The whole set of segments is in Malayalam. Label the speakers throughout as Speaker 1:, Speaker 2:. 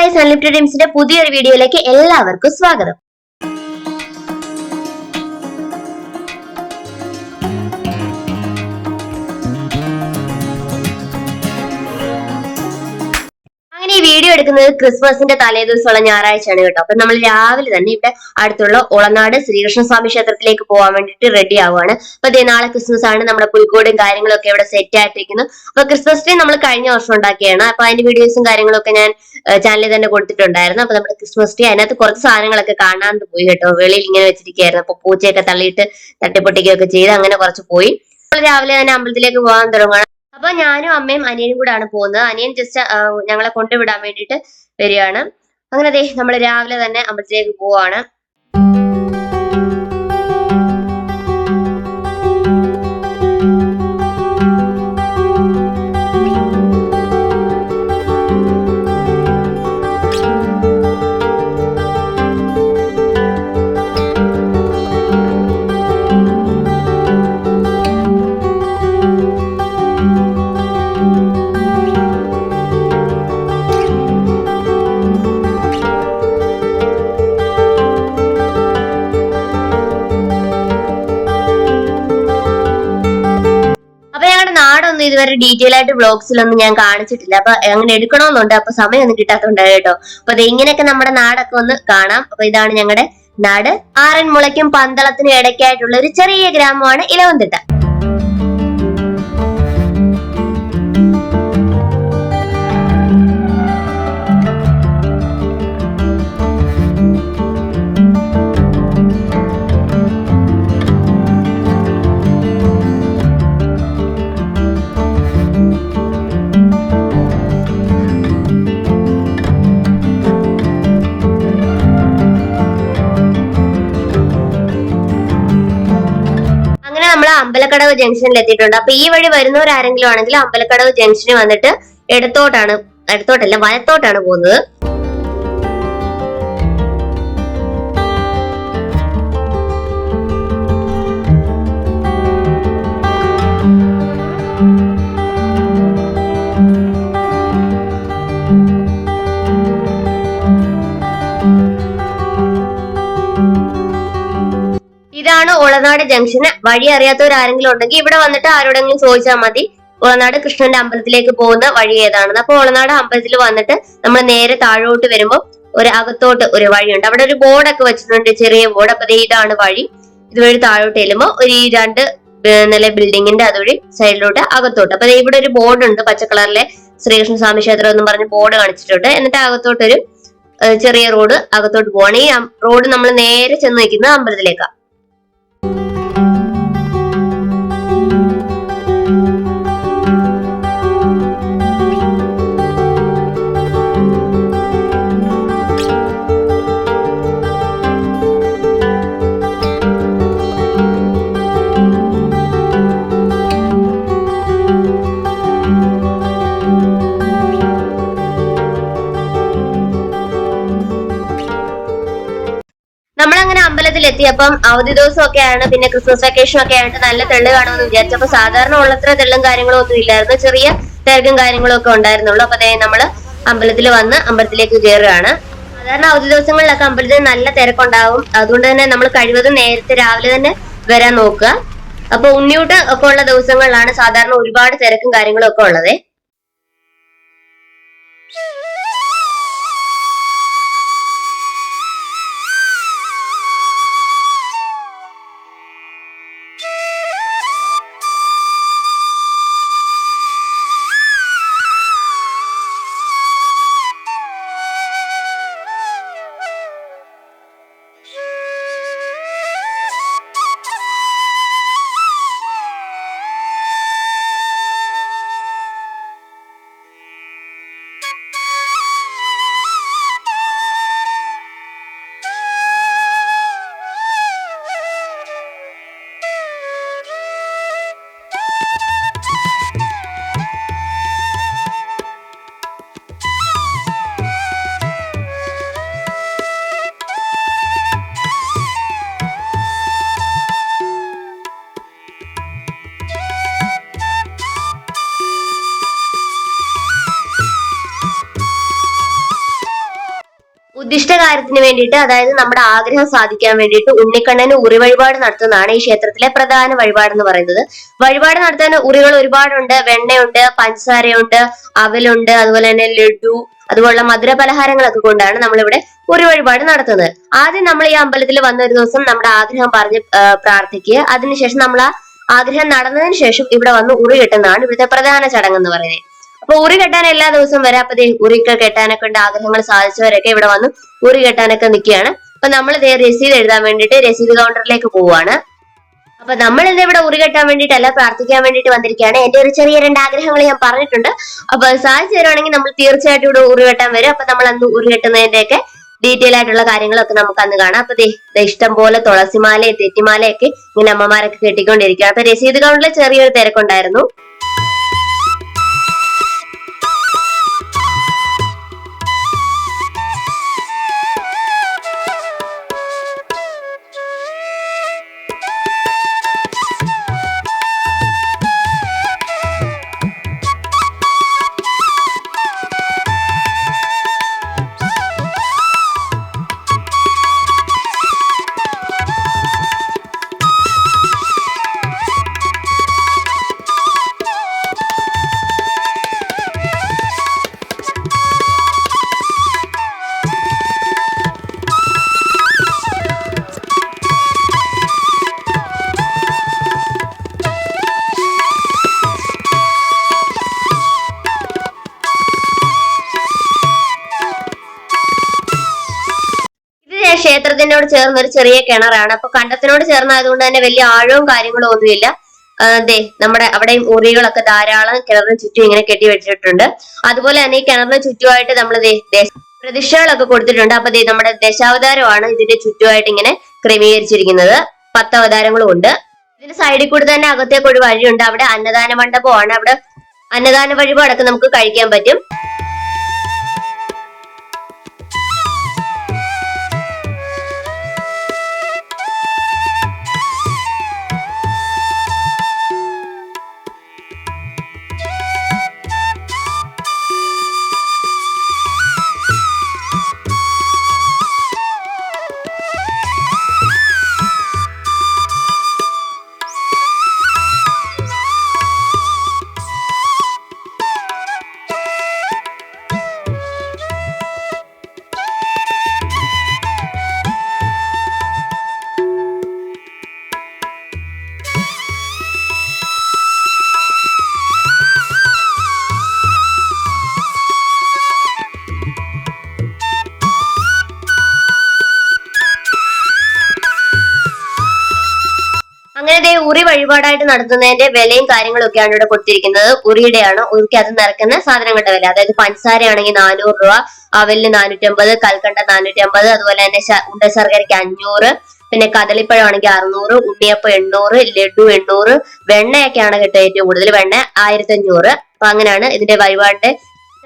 Speaker 1: ഗൈസ് അൺലിമിറ്റഡ് ഡ്രീംസിന്റെ പുതിയൊരു വീഡിയോയിലേക്ക് എല്ലാവർക്കും സ്വാഗതം. വീഡിയോ എടുക്കുന്നത് ക്രിസ്മസിന്റെ തലേദിവസമുള്ള ഞായറാഴ്ചയാണ് കേട്ടോ. അപ്പൊ നമ്മൾ രാവിലെ തന്നെ ഇവിടെ അടുത്തുള്ള ഒളനാട് ശ്രീകൃഷ്ണ സ്വാമി ക്ഷേത്രത്തിലേക്ക് പോകാൻ വേണ്ടിയിട്ട് റെഡി ആവുകയാണ്. അപ്പൊ ഇതേ നാളെ ക്രിസ്മസ് ആണ് നമ്മുടെ പുൽക്കോടും കാര്യങ്ങളൊക്കെ ഇവിടെ സെറ്റ് ആയിട്ടിരിക്കുന്നു. അപ്പൊ ക്രിസ്മസ് ട്രീ നമ്മൾ കഴിഞ്ഞ വർഷം ഉണ്ടാക്കിയാണ്. അപ്പൊ അതിന്റെ വീഡിയോസും കാര്യങ്ങളൊക്കെ ഞാൻ ചാനലിൽ തന്നെ കൊടുത്തിട്ടുണ്ടായിരുന്നു. അപ്പൊ നമ്മുടെ ക്രിസ്മസ് ട്രീ അതിനകത്ത് കുറച്ച് സാധനങ്ങളൊക്കെ കാണാൻ പോയി കേട്ടോ. വെളിയിൽ ഇങ്ങനെ വെച്ചിരിക്കുകയായിരുന്നു. അപ്പൊ പൂച്ചയൊക്കെ തള്ളിയിട്ട് തട്ടിപ്പൊട്ടിക്കുകയൊക്കെ ചെയ്ത് അങ്ങനെ കുറച്ച് പോയി. രാവിലെ തന്നെ അമ്പലത്തിലേക്ക് പോകാൻ തുടങ്ങുകയാണ്. അപ്പൊ ഞാനും അമ്മയും അനിയനും കൂടാണ് പോകുന്നത്. അനിയൻ ജസ്റ്റ് ഞങ്ങളെ കൊണ്ടുവിടാൻ വേണ്ടിയിട്ട് വരികയാണ്. അങ്ങനെ ദേ നമ്മൾ രാവിലെ തന്നെ അമ്പലത്തിലേക്ക് പോവാണ്. ഇതുവരെ ഡീറ്റെയിൽ ആയിട്ട് വ്ളോഗ്സിലൊന്നും ഞാൻ കാണിച്ചിട്ടില്ല. അപ്പൊ അങ്ങനെ എടുക്കണമെന്നുണ്ട് അപ്പൊ സമയമൊന്നും കിട്ടാത്തതുണ്ട് കേട്ടോ. അപ്പൊ അത് ഇങ്ങനെയൊക്കെ നമ്മുടെ നാടൊക്കെ ഒന്ന് കാണാം. അപ്പൊ ഇതാണ് ഞങ്ങളുടെ നാട്. ആറന്മുളയ്ക്കും പന്തളത്തിനും ഇടയ്ക്കായിട്ടുള്ള ഒരു ചെറിയ ഗ്രാമമാണ് ഇലവന്തിട്ട അമ്പലക്കടവ് ജംഗ്ഷനിൽ എത്തിയിട്ടുണ്ട്. അപ്പൊ ഈ വഴി വരുന്നവരാരെങ്കിലും ആണെങ്കിൽ അമ്പലക്കടവ് ജംഗ്ഷനിൽ വന്നിട്ട് ഇടത്തോട്ടാണ് ഇടത്തോട്ടല്ല വലത്തോട്ടാണ് പോകുന്നത്. ഇതാണ് ഒളനാട് ജംഗ്ഷന്. വഴി അറിയാത്തവർ ആരെങ്കിലും ഉണ്ടെങ്കിൽ ഇവിടെ വന്നിട്ട് ആരോടെങ്കിലും ചോദിച്ചാൽ മതി. ഒളനാട് കൃഷ്ണന്റെ അമ്പലത്തിലേക്ക് പോകുന്ന വഴി ഏതാണെന്ന്. അപ്പൊ ഒളനാട് അമ്പലത്തിൽ വന്നിട്ട് നമ്മൾ നേരെ താഴോട്ട് വരുമ്പോൾ ഒരു അകത്തോട്ട് ഒരു വഴിയുണ്ട്. അവിടെ ഒരു ബോർഡൊക്കെ വെച്ചിട്ടുണ്ട് ചെറിയ ബോർഡ്. അപ്പൊ ഇതാണ് വഴി. ഇതുവഴി താഴോട്ട് ചെല്ലുമ്പോൾ ഒരു ഈ രണ്ട് നില ബിൽഡിങ്ങിന്റെ അതുവഴി സൈഡിലോട്ട് അകത്തോട്ട്. അപ്പൊ ഇവിടെ ഒരു ബോർഡ് ഉണ്ട് പച്ച കളറിലെ ശ്രീകൃഷ്ണ സ്വാമി ക്ഷേത്രം എന്ന് പറഞ്ഞ് ബോർഡ് കാണിച്ചിട്ടുണ്ട്. എന്നിട്ട് അകത്തോട്ടൊരു ചെറിയ റോഡ് അകത്തോട്ട് പോവാണ്. ഈ റോഡ് നമ്മൾ നേരെ ചെന്ന് നിൽക്കുന്നത് അമ്പലത്തിലേക്കാണ് എത്തിയപ്പം അവധി ദിവസമൊക്കെയാണ് പിന്നെ ക്രിസ്മസ് വെക്കേഷൻ ഒക്കെ ആയിട്ട് നല്ല തെള്ള് കാണുമെന്ന് വിചാരിച്ചു വിചാരിച്ചപ്പോ സാധാരണ ഉള്ളത്ര തെള്ളും കാര്യങ്ങളും ഒന്നും ഇല്ലായിരുന്നു. ചെറിയ തിരക്കും കാര്യങ്ങളും ഒക്കെ ഉണ്ടായിരുന്നുള്ളൂ. അപ്പൊ അതേ നമ്മൾ അമ്പലത്തിൽ വന്ന് അമ്പലത്തിലേക്ക് കയറുകയാണ് സാധാരണ അവധി ദിവസങ്ങളിലൊക്കെ അമ്പലത്തിൽ നല്ല തിരക്കുണ്ടാവും. അതുകൊണ്ട് തന്നെ നമ്മൾ കഴിവതും നേരത്തെ രാവിലെ തന്നെ വരാൻ നോക്കുക. അപ്പൊ ഉണ്ണിയൂട്ട് ഒക്കെ ഉള്ള ദിവസങ്ങളിലാണ് സാധാരണ ഒരുപാട് തിരക്കും കാര്യങ്ങളും ഒക്കെ ഉള്ളത്. ഉദ്ദിഷ്ട കാര്യത്തിന് വേണ്ടിയിട്ട് അതായത് നമ്മുടെ ആഗ്രഹം സാധിക്കാൻ വേണ്ടിയിട്ട് ഉണ്ണിക്കണ്ണന് ഉറി വഴിപാട് നടത്തുന്നതാണ് ഈ ക്ഷേത്രത്തിലെ പ്രധാന വഴിപാട് എന്ന് പറയുന്നത്. വഴിപാട് നടത്താൻ ഉറികൾ ഒരുപാടുണ്ട്. വെണ്ണയുണ്ട് പഞ്ചസാരയുണ്ട് അവലുണ്ട് അതുപോലെ തന്നെ ലഡു അതുപോലുള്ള മധുര പലഹാരങ്ങളൊക്കെ കൊണ്ടാണ് നമ്മളിവിടെ ഉറി വഴിപാട് നടത്തുന്നത്. ആദ്യം നമ്മൾ ഈ അമ്പലത്തിൽ വന്ന ഒരു ദിവസം നമ്മുടെ ആഗ്രഹം പറഞ്ഞ് പ്രാർത്ഥിക്കുക. അതിനുശേഷം നമ്മൾ ആ ആഗ്രഹം നടന്നതിന് ശേഷം ഇവിടെ വന്ന് ഉറി കെട്ടുന്നതാണ് ഇവിടുത്തെ പ്രധാന ചടങ്ങ് എന്ന് പറയുന്നത്. അപ്പൊ ഉറി കെട്ടാൻ എല്ലാ ദിവസവും വരാം. അപ്പൊ ദേ ഉറിക്ക് കെട്ടാനൊക്കെ ഉണ്ട് ആഗ്രഹങ്ങൾ സാധിച്ചവരൊക്കെ ഇവിടെ വന്ന്. ഉറി കെട്ടാനൊക്കെ നിൽക്കുകയാണ്. അപ്പൊ നമ്മൾ ദേ രസീത് എഴുതാൻ വേണ്ടിയിട്ട് രസീത് കൗണ്ടറിലേക്ക് പോവാണ് അപ്പൊ നമ്മൾ ഇന്ന് ഇവിടെ ഉറി കെട്ടാൻ വേണ്ടിയിട്ടല്ല പ്രാർത്ഥിക്കാൻ വേണ്ടിയിട്ട് വന്നിരിക്കുകയാണ്. എന്റെ ഒരു ചെറിയ രണ്ട് ആഗ്രഹങ്ങൾ ഞാൻ പറഞ്ഞിട്ടുണ്ട്. അപ്പൊ സാധിച്ചു തരുവാണെങ്കിൽ നമ്മൾ തീർച്ചയായിട്ടും ഇവിടെ ഉറി കെട്ടാൻ വരും. അപ്പൊ നമ്മൾ അന്ന് ഉറി കെട്ടുന്നതിന്റെ ഒക്കെ ഡീറ്റെയിൽ ആയിട്ടുള്ള കാര്യങ്ങളൊക്കെ നമുക്ക് അന്ന് കാണാം. അപ്പൊ ഇഷ്ടം പോലെ തുളസിമാലയും തെറ്റിമാലയൊക്കെ ഇങ്ങനെ അമ്മമാരൊക്കെ കെട്ടിക്കൊണ്ടിരിക്കുകയാണ്. അപ്പൊ രസീത് കൗണ്ടറിൽ ചെറിയൊരു തിരക്കുണ്ടായിരുന്നു. ക്ഷേത്രത്തിനോട് ചേർന്ന ഒരു ചെറിയ കിണറാണ്. അപ്പൊ കണ്ടത്തിനോട് ചേർന്നായതുകൊണ്ട് തന്നെ വലിയ ആഴവും കാര്യങ്ങളും ഒന്നുമില്ല. അതെ നമ്മുടെ അവിടെയും ഉറികളൊക്കെ ധാരാളം കിണറിന് ചുറ്റും ഇങ്ങനെ കെട്ടി വെച്ചിട്ടുണ്ട്. അതുപോലെ തന്നെ ഈ കിണറിന് ചുറ്റുമായിട്ട് നമ്മൾ പ്രതിഷ്ഠകളൊക്കെ കൊടുത്തിട്ടുണ്ട്. അപ്പൊ നമ്മുടെ ദശാവതാരമാണ് ഇതിന്റെ ചുറ്റുമായിട്ട് ഇങ്ങനെ ക്രമീകരിച്ചിരിക്കുന്നത്. പത്ത് അവതാരങ്ങളും ഉണ്ട്. ഇതിന്റെ സൈഡിൽ കൂടി തന്നെ അകത്തേക്ക് ഒരു വഴിയുണ്ട്. അവിടെ അന്നദാന മണ്ഡപമാണ്. അവിടെ അന്നദാന വഴിപാടൊക്കെ നമുക്ക് കഴിക്കാൻ പറ്റും. അങ്ങനെ ഉറി വഴിപാടായിട്ട് നടത്തുന്നതിന്റെ വിലയും കാര്യങ്ങളും ഒക്കെയാണ് ഇവിടെ കൊടുത്തിരിക്കുന്നത്. ഉറിയുടെയാണ് ഉറിക്ക് അത് നിറക്കുന്ന സാധനങ്ങളുടെ വില. അതായത് പഞ്ചസാരയാണെങ്കിൽ നാനൂറ് രൂപ അവലിന് നാനൂറ്റമ്പത് കൽക്കണ്ട നാനൂറ്റമ്പത് അതുപോലെ തന്നെ ഉണ്ട ശർക്കരയ്ക്ക് അഞ്ഞൂറ് പിന്നെ കദളിപ്പഴം ആണെങ്കിൽ അറുന്നൂറ് ഉണ്ണിയപ്പം എണ്ണൂറ് ലഡു എണ്ണൂറ് വെണ്ണയൊക്കെയാണ് കിട്ടുക ഏറ്റവും കൂടുതൽ. വെണ്ണ ആയിരത്തി അഞ്ഞൂറ് അപ്പൊ അങ്ങനെയാണ് ഇതിന്റെ വഴിപാടിന്റെ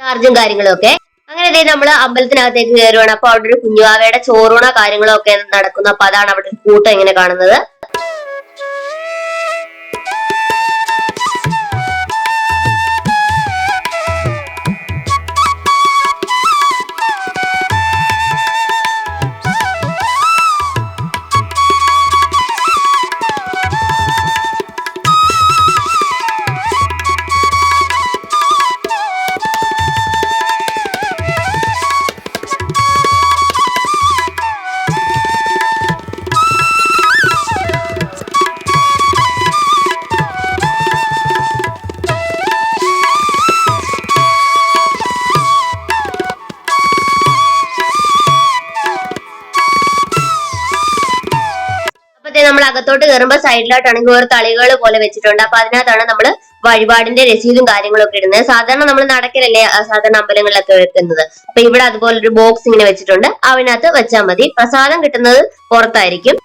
Speaker 1: ചാർജും കാര്യങ്ങളും ഒക്കെ അങ്ങനെ ദേ നമ്മൾ അമ്പലത്തിനകത്തേക്ക് കയറുവാണ്. അപ്പൊ അവിടെ ഒരു കുഞ്ഞുവാവയുടെ ചോറൂണ കാര്യങ്ങളൊക്കെ നടക്കുന്നു. അപ്പൊ അതാണ് അവിടെ കൂട്ടം ഇങ്ങനെ കാണുന്നത്. കയറുമ്പോൾ സൈഡിലോട്ടാണെങ്കിൽ ഓരോ തളികൾ പോലെ വെച്ചിട്ടുണ്ട്. അപ്പൊ അതിനകത്താണ് നമ്മൾ വഴിപാടിന്റെ രസീതും കാര്യങ്ങളൊക്കെ ഇടുന്നത്. സാധാരണ നമ്മൾ നടക്കലല്ലേ സാധാരണ അമ്പലങ്ങളിലൊക്കെ വെക്കുന്നത്. അപ്പൊ ഇവിടെ അതുപോലെ ഒരു ബോക്സ് ഇങ്ങനെ വെച്ചിട്ടുണ്ട്. അതിനകത്ത് വെച്ചാൽ മതി. പ്രസാദം കിട്ടുന്നത് പുറത്തായിരിക്കും.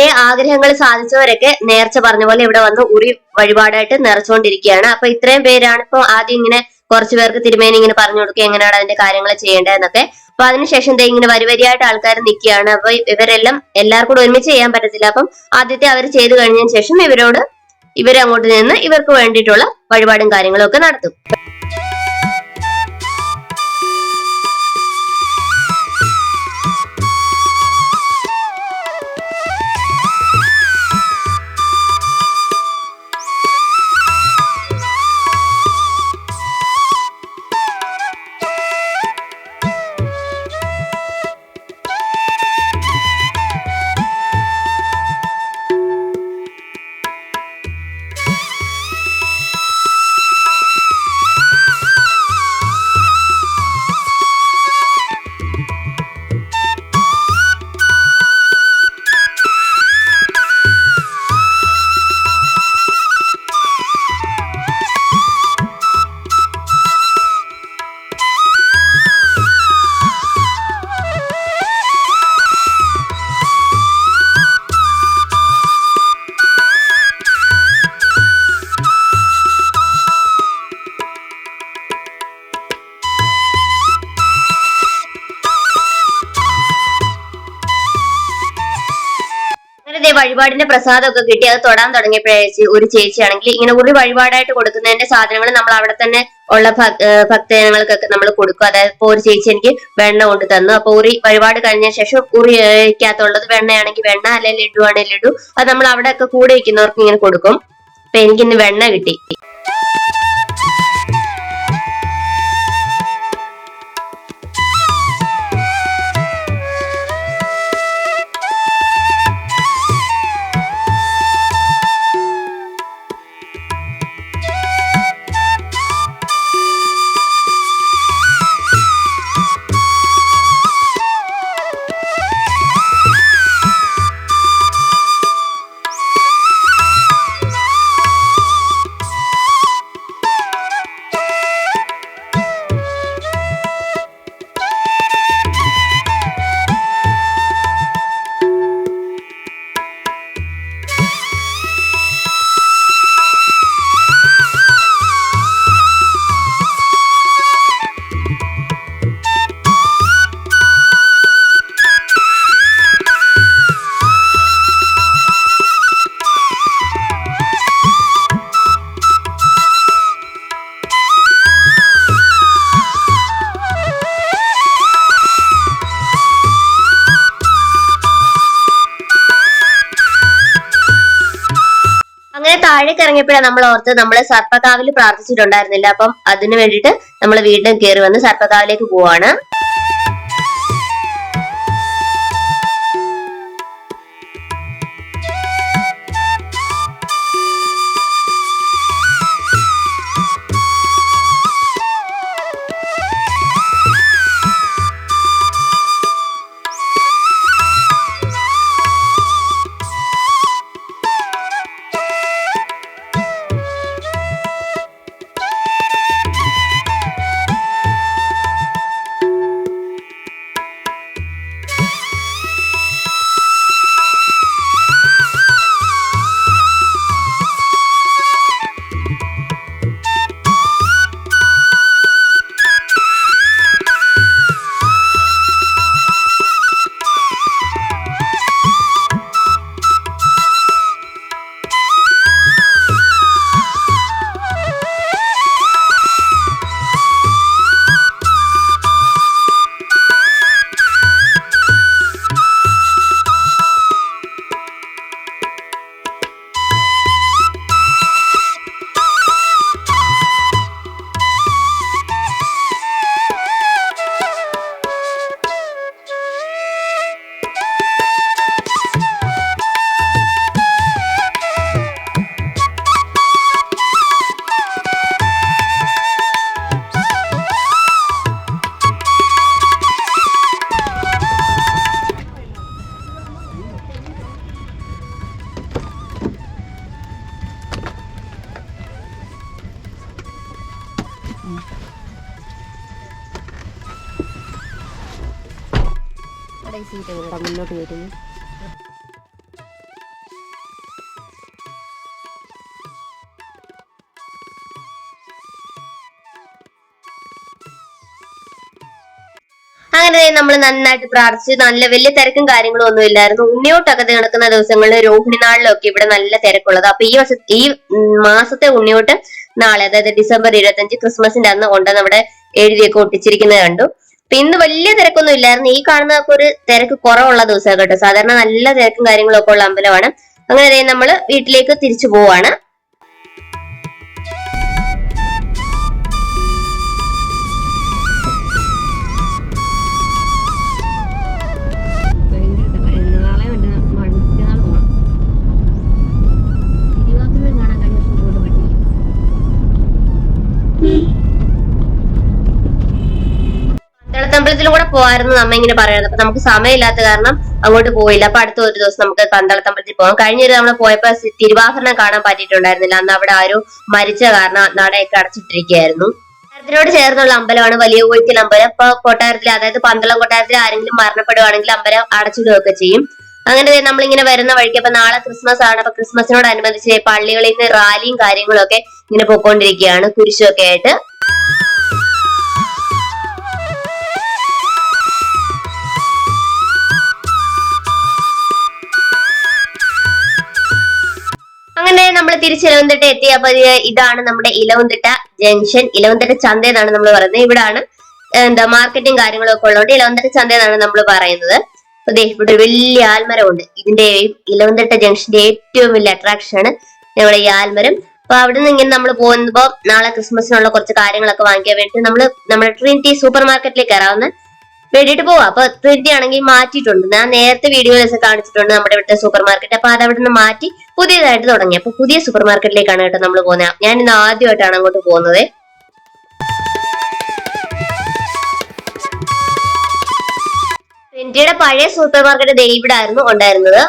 Speaker 1: അങ്ങനെ ആഗ്രഹങ്ങൾ സാധിച്ചവരൊക്കെ നേർച്ച പറഞ്ഞ പോലെ ഇവിടെ വന്ന് ഉറി വഴിപാടായിട്ട് നിറച്ചുകൊണ്ടിരിക്കുകയാണ് അപ്പൊ ഇത്രയും പേരാണ് ഇപ്പൊ ആദ്യം ഇങ്ങനെ കുറച്ചു പേർക്ക് തിരുമേനി ഇങ്ങനെ പറഞ്ഞു കൊടുക്കുക എങ്ങനെയാണ് അതിന്റെ കാര്യങ്ങൾ ചെയ്യേണ്ടതെന്നൊക്കെ അപ്പൊ അതിനുശേഷം ദേ ഇങ്ങനെ വരിവരിയായിട്ട് ആൾക്കാർ നിൽക്കുകയാണ്. അപ്പൊ ഇവരെല്ലാം എല്ലാവർക്കും ഒരുമിച്ച് ചെയ്യാൻ പറ്റത്തില്ല. അപ്പം ആദ്യത്തെ അവർ ചെയ്തു കഴിഞ്ഞതിന് ശേഷം ഇവരോട് ഇവരങ്ങോട്ട് നിന്ന് ഇവർക്ക് വേണ്ടിയിട്ടുള്ള വഴിപാടും കാര്യങ്ങളും ഒക്കെ നടത്തും. വഴിപാടിന്റെ പ്രസാദമൊക്കെ കിട്ടി. അത് തൊടാൻ തുടങ്ങിയപ്പോഴേ ഒരു ചേച്ചിയാണെങ്കിൽ ഇങ്ങനെ ഒരു വഴിപാടായിട്ട് കൊടുക്കുന്നതിന്റെ സാധനങ്ങൾ നമ്മൾ അവിടെ തന്നെ ഉള്ള ഭക്തജനങ്ങൾക്കൊക്കെ നമ്മൾ കൊടുക്കും. അതായത് ഇപ്പൊ ഒരു ചേച്ചി എനിക്ക് വെണ്ണ കൊണ്ട് തന്നു. അപ്പൊ ഉറി വഴിപാട് കഴിഞ്ഞ ശേഷം ഉറിക്കകത്തുള്ളത് വെണ്ണയാണെങ്കിൽ വെണ്ണ അല്ലെങ്കിൽ ലഡു ആണെങ്കിൽ ലഡു അത് നമ്മൾ അവിടെ ഒക്കെ കൂടെ ഇരിക്കുന്നവർക്ക് ഇങ്ങനെ കൊടുക്കും. അപ്പൊ എനിക്കിന്ന് വെണ്ണ കിട്ടി. താഴേക്ക് ഇറങ്ങിയപ്പോഴാണ് നമ്മൾ ഓർത്ത് നമ്മൾ സർപ്പക്കാവിൽ പ്രാർത്ഥിച്ചിട്ടുണ്ടായിരുന്നില്ല. അപ്പം അതിനു വേണ്ടിയിട്ട് നമ്മൾ വീണ്ടും കയറി വന്ന് സർപ്പകാവിലേക്ക് പോവാണ്. നമ്മൾ നന്നായിട്ട് പ്രാർത്ഥിച്ച് നല്ല വലിയ തിരക്കും കാര്യങ്ങളും ഒന്നും ഇല്ലായിരുന്നു. ഉണ്ണിയോട്ടൊക്കെ നടക്കുന്ന ദിവസങ്ങളിൽ രോഹിണി നാളിലൊക്കെ ഇവിടെ നല്ല തിരക്കുള്ളത്. അപ്പൊ ഈ വർഷ ഈ മാസത്തെ ഉണ്ണിയോട്ട് നാളെ അതായത് ഡിസംബർ ഇരുപത്തഞ്ച് ക്രിസ്മസിന്റെ അന്ന് കൊണ്ട് നമ്മുടെ എഴുതിയൊക്കെ ഒട്ടിച്ചിരിക്കുന്നത് കണ്ടു. അപ്പൊ ഇന്ന് വലിയ തിരക്കൊന്നും ഇല്ലായിരുന്നു. ഈ കാണുന്നതൊക്കെ ഒരു തിരക്ക് കുറവുള്ള ദിവസമാണ് കേട്ടോ. സാധാരണ നല്ല തിരക്കും കാര്യങ്ങളൊക്കെ ഉള്ള അമ്പലമാണ്. അങ്ങനെ ദേ നമ്മൾ വീട്ടിലേക്ക് തിരിച്ചു പോവാണ്. പന്തളത്തമ്പലത്തിലും കൂടെ പോവായിരുന്നു നമ്മ ഇങ്ങനെ പറയുന്നത്. അപ്പൊ നമുക്ക് സമയമില്ലാത്ത കാരണം അങ്ങോട്ട് പോയില്ല. അപ്പൊ അടുത്ത ഒരു ദിവസം നമുക്ക് പന്തളത്തമ്പലത്തിൽ പോകാം കഴിഞ്ഞ ഒരു നമ്മൾ പോയപ്പോ തിരുവാഭരണം കാണാൻ പറ്റിയിട്ടുണ്ടായിരുന്നില്ല. അന്ന് അവിടെ ആരും മരിച്ച കാരണം നടയൊക്കെ അടച്ചിട്ടിരിക്കുകയായിരുന്നു. കൊട്ടാരത്തിനോട് ചേർന്നുള്ള അമ്പലമാണ് വലിയ കോഴിക്കൽ അമ്പലം. അപ്പൊ കൊട്ടാരത്തിൽ അതായത് പന്തളം കൊട്ടാരത്തിൽ ആരെങ്കിലും മരണപ്പെടുവാണെങ്കിൽ അമ്പലം അടച്ചിടുകയൊക്കെ ചെയ്യും. അങ്ങനെ നമ്മളിങ്ങനെ വരുന്ന വഴിക്ക് അപ്പൊ നാളെ ക്രിസ്മസ് ആണ്. അപ്പൊ ക്രിസ്മസിനോടനുബന്ധിച്ച് പള്ളികളിൽ നിന്ന് റാലിയും കാര്യങ്ങളും ഒക്കെ ഇങ്ങനെ പോയിക്കൊണ്ടിരിക്കുകയാണ് കുരിശുമൊക്കെ ആയിട്ട്. അങ്ങനെ നമ്മൾ തിരിച്ച് ഇലവന്തിട്ട എത്തിയപ്പോ ഇത് ഇതാണ് നമ്മുടെ ഇലവന്തിട്ട ജംഗ്ഷൻ. ഇലവന്തിട്ട ചന്ത എന്നാണ് നമ്മൾ പറയുന്നത്. ഇവിടാണ് എന്താ മാർക്കറ്റും കാര്യങ്ങളും ഒക്കെ ഉള്ളതുകൊണ്ട് ഇലവന്തിട്ട ചന്ത എന്നാണ് നമ്മൾ പറയുന്നത്. അതെ ഇവിടെ വലിയ ആൽമരമുണ്ട്. ഇതിന്റെ ഇലവന്തിട്ട ജംഗ്ഷന്റെ ഏറ്റവും വലിയ അട്രാക്ഷൻ ആണ് നമ്മുടെ ഈ ആൽമരം. അപ്പൊ അവിടെ നിന്ന് ഇങ്ങനെ നമ്മൾ പോകുമ്പോ നാളെ ക്രിസ്മസിനുള്ള കുറച്ച് കാര്യങ്ങളൊക്കെ വാങ്ങിക്കാൻ വേണ്ടി നമ്മൾ നമ്മുടെ ട്രിനിറ്റി സൂപ്പർ മാർക്കറ്റിലേക്ക് കയറാവുന്ന. വേണ്ടിയിട്ട് പോവാ. അപ്പൊ ആണെങ്കിൽ മാറ്റിയിട്ടുണ്ട്. ഞാൻ നേരത്തെ വീഡിയോയിലൊക്കെ കാണിച്ചിട്ടുണ്ട് നമ്മുടെ ഇവിടുത്തെ സൂപ്പർ മാർക്കറ്റ് അപ്പൊ അത് അവിടെ നിന്ന് മാറ്റി പുതിയതായിട്ട് തുടങ്ങി. അപ്പൊ പുതിയ സൂപ്പർ മാർക്കറ്റിലേക്കാണ് കേട്ടോ നമ്മൾ പോകുന്നത് ഞാൻ ഇന്ന് ആദ്യമായിട്ടാണ് അങ്ങോട്ട് പോകുന്നത്. ട്വന്റിയുടെ പഴയ സൂപ്പർ മാർക്കറ്റ് ദേ ഉണ്ടായിരുന്നത്.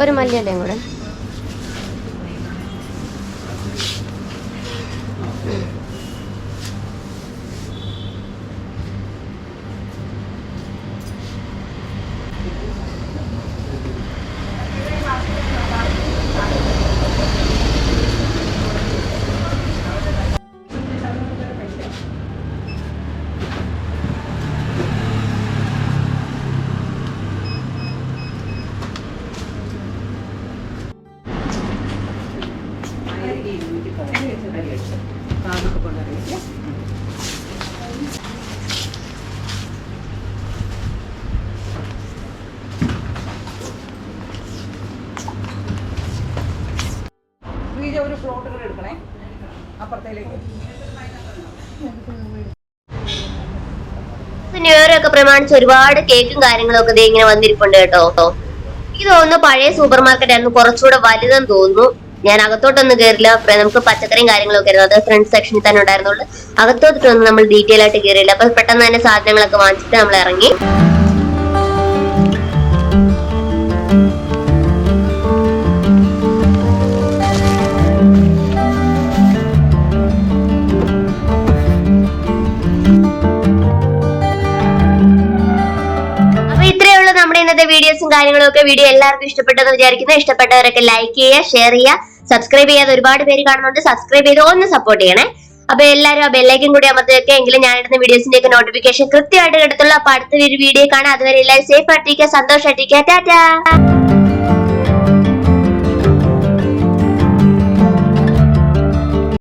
Speaker 1: ഒരു മല്ലിയല്ലേ കൂടെ. ഒക്കെ പ്രമാണിച്ച് ഒരുപാട് കേക്കും കാര്യങ്ങളും ഒക്കെ ദേ ഇങ്ങനെ വന്നിരിപ്പുണ്ട് കേട്ടോ. എനിക്ക് തോന്നുന്നു പഴയ സൂപ്പർ മാർക്കറ്റ് ആയിരുന്നു. കുറച്ചുകൂടെ വലുതെന്ന് തോന്നുന്നു. ഞാൻ അകത്തോട്ടൊന്നും കയറില്ല നമുക്ക് പച്ചക്കറിയും കാര്യങ്ങളൊക്കെ ആയിരുന്നു. അത് ഫ്രണ്ട് സെക്ഷനിൽ തന്നെ ഉണ്ടായിരുന്നുള്ളൂ. അകത്തോട്ടൊന്നും നമ്മൾ ഡീറ്റെയിൽ ആയിട്ട് കയറിയില്ല അപ്പൊ പെട്ടെന്ന് തന്നെ സാധനങ്ങളൊക്കെ വാങ്ങിച്ചിട്ട് നമ്മൾ ഇറങ്ങി. ഇന്നത്തെ വീഡിയോസും കാര്യങ്ങളും ഒക്കെ വീഡിയോ എല്ലാവർക്കും ഇഷ്ടപ്പെട്ടെന്ന് വിചാരിക്കുന്നു. ഇഷ്ടപ്പെട്ടവരൊക്കെ ലൈക്ക് ചെയ്യുക ഷെയർ ചെയ്യുക സബ്സ്ക്രൈബ് ചെയ്യാതെ ഒരുപാട് പേര് കാണുന്നുണ്ട്. സബ്സ്ക്രൈബ് ചെയ്ത് ഒന്ന് സപ്പോർട്ട് ചെയ്യണേ. അപ്പൊ എല്ലാവരും ആ ബെല്ലൈക്കും കൂടി അമർത്തിയൊക്കെ എങ്കിലും ഞാൻ ഇടുന്ന വീഡിയോസിന്റെ ഒക്കെ നോട്ടിഫിക്കേഷൻ കൃത്യമായിട്ട് കിടത്തുള്ളൂ അപ്പൊ അടുത്തൊരു വീഡിയോ കാണാം. അതുവരെ എല്ലാവരും സേഫ് ആയിട്ടിരിക്കുക സന്തോഷമായിട്ടിരിക്കുക ടാറ്റാ!